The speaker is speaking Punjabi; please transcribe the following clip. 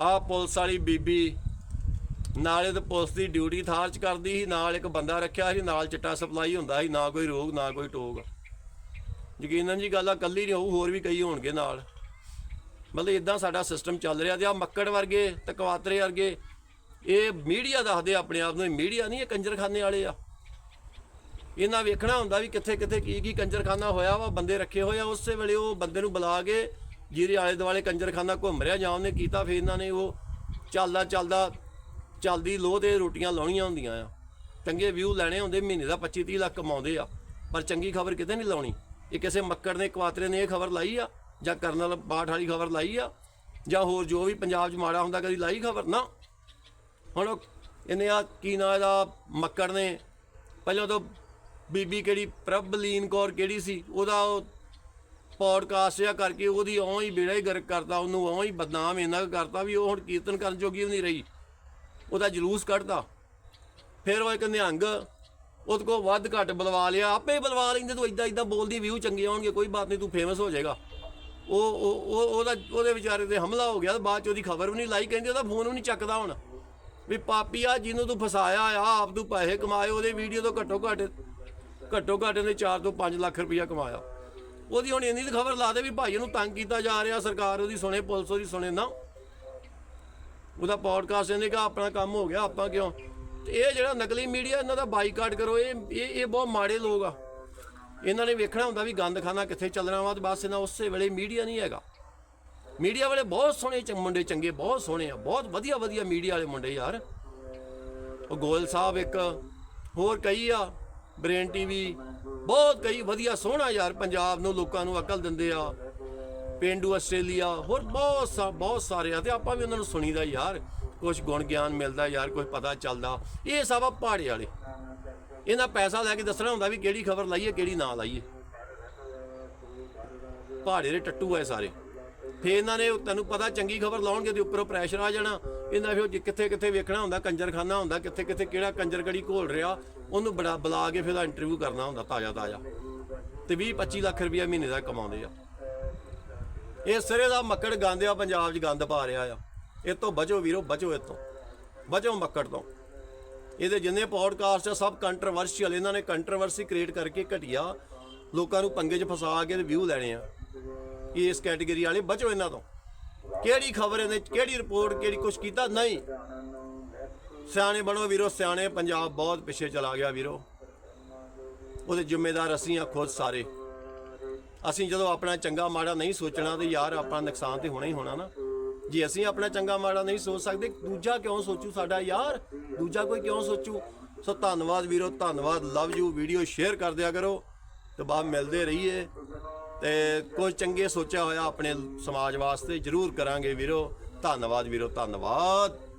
ਆ ਪੁਲਿਸ ਵਾਲੀ ਬੀਬੀ ਨਾਲੇ ਤੇ ਪੁਲਿਸ ਦੀ ਡਿਊਟੀ ਥਾਰ ਚ ਕਰਦੀ ਸੀ, ਨਾਲ ਇੱਕ ਬੰਦਾ ਰੱਖਿਆ ਸੀ, ਨਾਲ ਚਿੱਟਾ ਸਪਲਾਈ ਹੁੰਦਾ ਸੀ, ਨਾ ਕੋਈ ਰੋਗ, ਨਾ ਕੋਈ ਟੋਕ ਯਕੀਨਨ ਜੀ ਗੱਲ ਆ, ਕੱਲੀ ਨਹੀਂ ਹੋਊ, ਹੋਰ ਵੀ ਕਈ ਹੋਣਗੇ ਨਾਲ। ਮਤਲਬ ਇਦਾਂ ਸਾਡਾ ਸਿਸਟਮ ਚੱਲ ਰਿਹਾ ਤੇ ਆ ਮੱਕੜ ਵਰਗੇ, ਤਕਵਾਤਰੇ ਵਰਗੇ, ਇਹ ਮੀਡੀਆ ਦੱਸਦੇ ਆਪਣੇ ਆਪ ਨੂੰ ਮੀਡੀਆ ਨਹੀਂ, ਇਹ ਕੰਜਰਖਾਨੇ ਵਾਲੇ ਆ। ਇਹਨਾਂ ਵੇਖਣਾ ਹੁੰਦਾ ਵੀ ਕਿੱਥੇ ਕਿੱਥੇ ਕੀ ਕੀ ਕੰਜਰਖਾਨਾ ਹੋਇਆ ਵਾ, ਬੰਦੇ ਰੱਖੇ ਹੋਏ ਆ, ਉਸੇ ਵੇਲੇ ਉਹ ਬੰਦੇ ਨੂੰ ਬੁਲਾ ਕੇ ਜਿਹਦੇ ਆਲੇ ਦੁਆਲੇ ਕੰਜਰਖਾਨਾ ਘੁੰਮ ਰਿਹਾ, ਜਾਂ ਉਹਨੇ ਕੀਤਾ, ਫਿਰ ਇਹਨਾਂ ਨੇ ਉਹ ਚੱਲਦਾ ਚੱਲਦਾ ਚੱਲਦੀ ਲੋਹ ਤੇ ਰੋਟੀਆਂ ਲਾਉਣੀਆਂ ਹੁੰਦੀਆਂ ਆ। ਚੰਗੇ ਵਿਊ ਲੈਣੇ ਹੁੰਦੇ, ਮਹੀਨੇ ਦਾ 25 30 ਲੱਖ ਕਮਾਉਂਦੇ ਆ। ਪਰ ਚੰਗੀ ਖਬਰ ਕਿਤੇ ਨਹੀਂ ਲਾਉਣੀ। ਇਹ ਕਿਸੇ ਮੱਕੜ ਨੇ ਕਵਾਤਰੇ ਨੇ ਇਹ ਖਬਰ ਲਾਈ ਆ, ਜਾਂ ਕਰਨਲ ਬਾਠ ਵਾਲੀ ਖਬਰ ਲਾਈ ਆ, ਜਾਂ ਹੋਰ ਜੋ ਵੀ ਪੰਜਾਬ 'ਚ ਮਾੜਾ ਹੁੰਦਾ, ਕਦੀ ਲਾਈ ਖਬਰ? ਨਾ। ਹੁਣ ਉਹ ਇਹਨੇ ਆ ਕੀ ਨਾਂ ਇਹਦਾ, ਮੱਕੜ ਨੇ, ਪਹਿਲਾਂ ਤਾਂ ਬੀਬੀ ਕਿਹੜੀ, ਪ੍ਰਭਲੀਨ ਕੌਰ ਕਿਹੜੀ ਸੀ, ਉਹਦਾ ਉਹ ਪੌਡਕਾਸਟ ਜਿਹਾ ਕਰਕੇ ਉਹਦੀ ਔਂ ਹੀ ਬੇੜਾ ਹੀ ਗਰਕ ਕਰਤਾ, ਉਹਨੂੰ ਔਂ ਹੀ ਬਦਨਾਮ ਇੰਨਾ ਕੁ ਕਰਤਾ ਵੀ ਉਹ ਹੁਣ ਕੀਰਤਨ ਕਰਨ ਜੋਗੀ ਵੀ ਨਹੀਂ ਰਹੀ। ਉਹਦਾ ਜਲੂਸ ਕੱਢਦਾ ਫਿਰ ਉਹ ਇੱਕ ਨਿਹੰਗ ਉਹਦੇ ਕੋ ਵੱਧ ਘੱਟ ਬੁਲਵਾ ਲਿਆ। ਆਪੇ ਹੀ ਬੁਲਵਾ ਲੈਂਦੇ, ਤੂੰ ਇਦਾਂ ਇਦਾਂ ਬੋਲਦੀ, ਵਿਊ ਚੰਗੇ ਆਉਣਗੇ, ਕੋਈ ਬਾਤ ਨਹੀਂ, ਤੂੰ ਫੇਮਸ ਹੋ ਜਾਏਗਾ। ਉਹ ਉਹ ਉਹਦਾ, ਉਹਦੇ ਵਿਚਾਰੇ ਤੇ ਹਮਲਾ ਹੋ ਗਿਆ ਤੇ ਬਾਅਦ ਚ ਉਹਦੀ ਖਬਰ ਵੀ ਨਹੀਂ ਲਾਈ, ਕਹਿੰਦੇ ਉਹਦਾ ਫੋਨ ਵੀ ਨਹੀਂ ਚੱਕਦਾ ਹੁਣ। ਵੀ ਪਾਪੀ ਆ, ਜਿਹਨੂੰ ਤੂੰ ਫਸਾਇਆ ਆ, ਆਪ ਤੂੰ ਪੈਸੇ ਕਮਾਏ, ਉਹਦੇ ਵੀਡੀਓ ਤੋਂ ਘੱਟੋ ਘੱਟ ਘੱਟੋ ਘੱਟ ਇਹਨੇ 4 ਤੋਂ 5 ਲੱਖ ਰੁਪਇਆ ਕਮਾਇਆ। ਉਹਦੀ ਹੁਣ ਇੰਨੀ ਖਬਰ ਲਾ ਦੇ ਵੀ ਭਾਈ ਇਹਨੂੰ ਤੰਗ ਕੀਤਾ ਜਾ ਰਿਹਾ, ਸਰਕਾਰ ਉਹਦੀ ਸੁਣੇ, ਪੁਲਿਸ ਉਹਦੀ ਸੁਣੇ ਨਾ। ਉਹਦਾ ਪੋਡਕਾਸਟ ਇਹਨੇ ਕਹਾ ਆਪਣਾ ਕੰਮ ਹੋ ਗਿਆ, ਆਪਾਂ ਕਿਉਂ? ਇਹ ਜਿਹੜਾ ਨਕਲੀ ਮੀਡੀਆ, ਇਹਨਾਂ ਦਾ ਬਾਈਕਾਟ ਕਰੋ, ਇਹ ਇਹ ਇਹ ਬਹੁਤ ਮਾੜੇ ਲੋਕ ਆ। ਇਹਨਾਂ ਨੇ ਵੇਖਣਾ ਹੁੰਦਾ ਵੀ ਗੰਦ ਖਾਨਾ ਕਿੱਥੇ ਚੱਲਣਾ ਵਾ, ਤੇ ਬਸ ਇਹਨਾਂ ਉਸੇ ਵੇਲੇ ਮੀਡੀਆ ਨਹੀਂ ਹੈਗਾ। ਮੀਡੀਆ ਵਾਲੇ ਬਹੁਤ ਸੋਹਣੇ ਮੁੰਡੇ ਚੰਗੇ, ਬਹੁਤ ਸੋਹਣੇ ਆ, ਬਹੁਤ ਵਧੀਆ ਵਧੀਆ ਮੀਡੀਆ ਵਾਲੇ ਮੁੰਡੇ ਯਾਰ। ਉਹ ਗੋਇਲ ਸਾਹਿਬ ਇੱਕ, ਹੋਰ ਕਈ ਆ। ਬ੍ਰੇਨ ਟੀਵੀ, ਬਹੁਤ ਕਈ ਵਧੀਆ ਸੋਹਣਾ ਯਾਰ ਪੰਜਾਬ ਨੂੰ ਲੋਕਾਂ ਨੂੰ ਅਕਲ ਦਿੰਦੇ ਆ। ਪੇਂਡੂ ਆਸਟ੍ਰੇਲੀਆ, ਹੋਰ ਬਹੁਤ ਸਾ, ਬਹੁਤ ਸਾਰੇ ਆ ਤੇ ਆਪਾਂ ਵੀ ਉਹਨਾਂ ਨੂੰ ਸੁਣੀਦਾ ਯਾਰ। ਕੁਝ ਗੁਣ ਗਿਆਨ ਮਿਲਦਾ ਯਾਰ ਕੁਝ ਪਤਾ ਚੱਲਦਾ। ਇਹ ਸਭ ਆ ਪਹਾੜੇ ਵਾਲੇ। ਇਹਨਾਂ ਪੈਸਾ ਲੈ ਕੇ ਦੱਸਣਾ ਹੁੰਦਾ ਵੀ ਕਿਹੜੀ ਖਬਰ ਲਾਈਏ, ਕਿਹੜੀ ਨਾ ਲਾਈਏ। ਪਹਾੜੇ ਦੇ ਟੱਟੂ ਐ ਸਾਰੇ। ਫੇ ਇਹਨਾਂ ਨੇ ਤੈਨੂੰ ਪਤਾ ਚੰਗੀ ਖਬਰ ਲਾਉਣਗੇ ਤੇ ਉੱਪਰੋਂ ਪ੍ਰੈਸ਼ਰ ਆ ਜਾਣਾ। ਇਹਨਾਂ ਫਿਰ ਕਿੱਥੇ ਕਿੱਥੇ ਵੇਖਣਾ ਹੁੰਦਾ, ਕੰਜਰਖਾਨਾ ਹੁੰਦਾ, ਕਿੱਥੇ ਕਿੱਥੇ ਕਿਹੜਾ ਕੰਜਰਗੜੀ ਘੋਲ ਰਿਹਾ, ਉਹਨੂੰ ਬੜਾ ਬੁਲਾ ਕੇ ਫਿਰ ਉਹਦਾ ਇੰਟਰਵਿਊ ਕਰਨਾ ਹੁੰਦਾ ਤਾਜ਼ਾ ਤਾਜ਼ਾ ਤੇ 20 25 ਲੱਖ ਰੁਪਇਆ ਮਹੀਨੇ ਦਾ ਕਮਾਉਂਦੇ ਆ। ਇਹ ਸਿਰੇ ਦਾ ਮੱਕੜ ਗੰਦ ਆ, ਪੰਜਾਬ 'ਚ ਗੰਦ ਪਾ ਰਿਹਾ ਆ। ਇਹ ਤੋਂ ਬਚੋ ਵੀਰੋ, ਬਚੋ ਇਹ ਤੋਂ ਬਚੋ ਮੱਕੜ ਤੋਂ। ਇਹਦੇ ਜਿੰਨੇ ਪੋਡਕਾਸਟ ਆ, ਸਭ ਕੰਟਰੋਵਰਸ਼ੀਅਲ ਇਹਨਾਂ ਨੇ ਕੰਟਰੋਵਰਸੀ ਕ੍ਰੀਏਟ ਕਰਕੇ ਘਟਿਆ, ਲੋਕਾਂ ਨੂੰ ਪੰਗੇ 'ਚ ਫਸਾ ਕੇ ਤੇ ਵਿਊ ਲੈਣੇ ਆ। ਇਸ ਕੈਟਾਗਰੀ ਵਾਲੇ ਬਚੋ ਇਹਨਾਂ ਤੋਂ। ਕਿਹੜੀ ਖਬਰ ਇਹਨੇ ਕਿਹੜੀ ਰਿਪੋਰਟ, ਕਿਹੜੀ ਕੁਛ ਕੀਤਾ? ਨਹੀਂ। ਸਿਆਣੇ ਬਣੋ ਵੀਰੋ, ਸਿਆਣੇ ਪੰਜਾਬ ਬਹੁਤ ਪਿੱਛੇ ਚਲਾ ਗਿਆ ਵੀਰੋ। ਉਹਦੇ ਜ਼ਿੰਮੇਦਾਰ ਅਸੀਂ ਆ ਖੁਦ ਸਾਰੇ। ਅਸੀਂ ਜਦੋਂ ਆਪਣਾ ਚੰਗਾ ਮਾੜਾ ਨਹੀਂ ਸੋਚਣਾ ਤੇ ਯਾਰ ਆਪਣਾ ਨੁਕਸਾਨ ਤੇ ਹੋਣਾ ਹੀ ਹੋਣਾ ਨਾ। ਜੇ ਅਸੀਂ ਆਪਣਾ ਚੰਗਾ ਮਾੜਾ ਨਹੀਂ ਸੋਚ ਸਕਦੇ, ਦੂਜਾ ਕਿਉਂ ਸੋਚੂ ਸਾਡਾ ਯਾਰ? ਦੂਜਾ ਕੋਈ ਕਿਉਂ ਸੋਚੂ? ਸੋ ਧੰਨਵਾਦ ਵੀਰੋ, ਧੰਨਵਾਦ ਲਵ ਯੂ ਵੀਡੀਓ ਸ਼ੇਅਰ ਕਰ ਦਿਆ ਕਰੋ। ਤੇ ਬਾਅਦ ਮਿਲਦੇ ਰਹੀਏ। ਤੇ ਕੁਝ ਚੰਗੇ ਸੋਚਿਆ ਹੋਇਆ ਆਪਣੇ ਸਮਾਜ ਵਾਸਤੇ ਜਰੂਰ ਕਰਾਂਗੇ ਵੀਰੋ। ਧੰਨਵਾਦ ਵੀਰੋ ਧੰਨਵਾਦ।